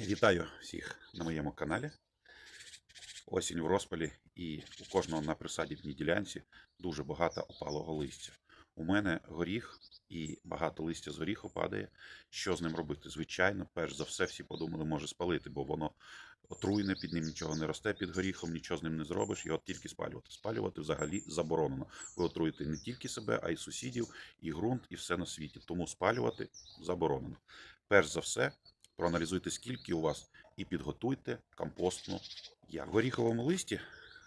Вітаю всіх на моєму каналі. Осінь в розпалі і у кожного на присадібній ділянці дуже багато опалого листя. У мене горіх і багато листя з горіху падає. Що з ним робити? Звичайно, перш за все, всі подумали, може спалити, бо воно отруйне, під ним нічого не росте під горіхом, нічого з ним не зробиш, його тільки спалювати. Спалювати взагалі заборонено. Ви отруєте не тільки себе, а й сусідів, і ґрунт, і все на світі. Тому спалювати заборонено. Перш за все, проаналізуйте, скільки у вас, і підготуйте компостну яму. В горіховому листі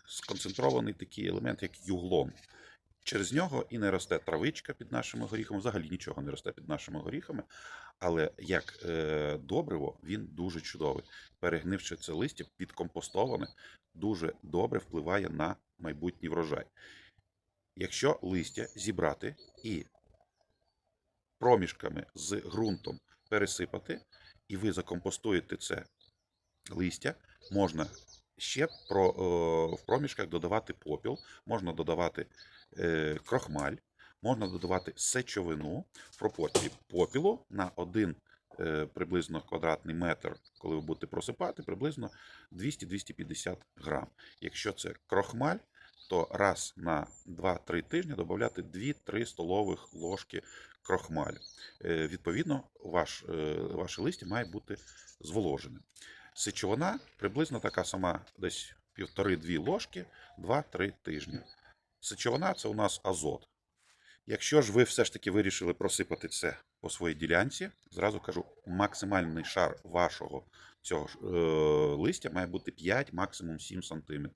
сконцентрований такий елемент, як юглон. Через нього і не росте травичка під нашими горіхами, взагалі нічого не росте під нашими горіхами. Але як е, добриво, він дуже чудовий. Перегнивши це листя, підкомпостоване, дуже добре впливає на майбутній врожай. Якщо листя зібрати і проміжками з ґрунтом пересипати, і ви закомпостуєте це листя, можна ще про, е, в проміжках додавати попіл, можна додавати е, крохмаль, можна додавати сечовину в пропорції попілу на один е, приблизно квадратний метр, коли ви будете просипати, приблизно 200-250 грам. Якщо це крохмаль, то раз на 2-3 тижні додати 2-3 столових ложки крохмалю. Е, Відповідно, ваш, е, ваше листя має бути зволоженим. Сечовина приблизно така сама, десь півтори-дві ложки 2-3 тижні. Сечовина це у нас азот. Якщо ж ви все ж таки вирішили просипати це по своїй ділянці, зразу кажу, максимальний шар вашого цього е, листя має бути 5, максимум 7 см.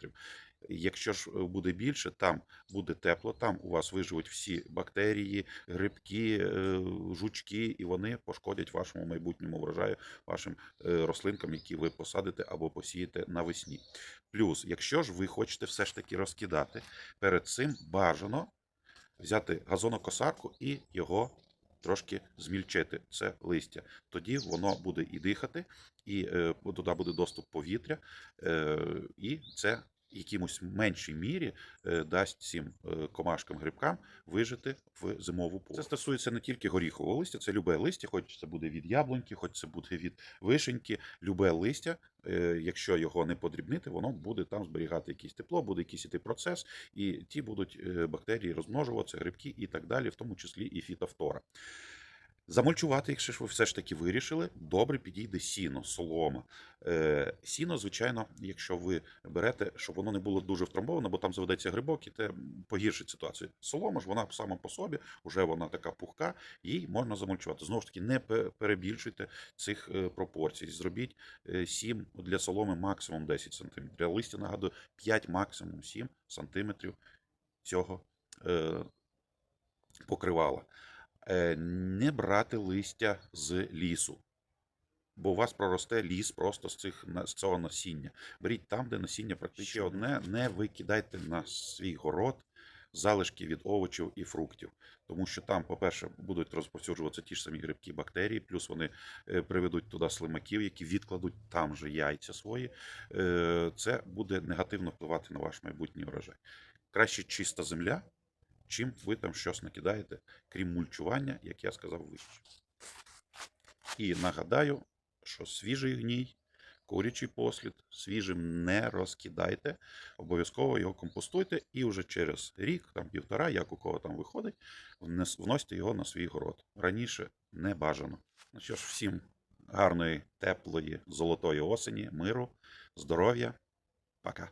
Якщо ж е, буде більше, там буде тепло, там у вас виживуть всі бактерії, грибки, е, жучки, і вони пошкодять вашому майбутньому врожаю, вашим е, рослинкам, які ви посадите або посієте навесні. Плюс, якщо ж ви хочете все ж таки розкидати, перед цим бажано взяти газонокосарку і його трошки змільчити, це листя. Тоді воно буде і дихати, і е, туди буде доступ повітря, е, і це якимось меншій мірі е, дасть цим е, комашкам грибкам вижити в зимову пору. Це стосується не тільки горіхового листя, це любе листя, хоч це буде від яблуньки, хоч це буде від вишеньки, любе листя. е, Якщо його не подрібнити, воно буде там зберігати якесь тепло, буде якийсь іти процес, і ті будуть бактерії розмножуватися, грибки і так далі, в тому числі і фітофтора. Замульчувати, якщо ж ви все ж таки вирішили, добре підійде сіно, солома. Е, сіно, звичайно, якщо ви берете, щоб воно не було дуже втрамбовано, бо там заведеться грибок і те погіршить ситуацію. Солома ж вона сама по собі, вже вона така пухка, їй можна замульчувати. Знову ж таки, не перебільшуйте цих е, пропорцій. Зробіть е, 7 для соломи максимум 10 см. Для листя, нагадую, 5 максимум 7 см цього е, покривала. Е, не брати листя з лісу. Бо у вас проросте ліс просто з, цих, з цього насіння. Беріть там, де насіння практично одне, не викидайте на свій город залишки від овочів і фруктів. Тому що там, по-перше, будуть розповсюджуватися ті ж самі грибки, бактерії, плюс вони е, приведуть туди слимаків, які відкладуть там же яйця свої. Е, Це буде негативно впливати на ваш майбутній урожай. Краще чиста земля, чим ви там щось накидаєте, крім мульчування, як я сказав вище. І нагадаю, що свіжий гній, курячий послід, свіжим не розкидайте, обов'язково його компостуйте і вже через рік, там півтора, як у кого там виходить, вносьте його на свій город. Раніше не бажано. Ну що ж, всім гарної, теплої, золотої осені, миру, здоров'я. Пока.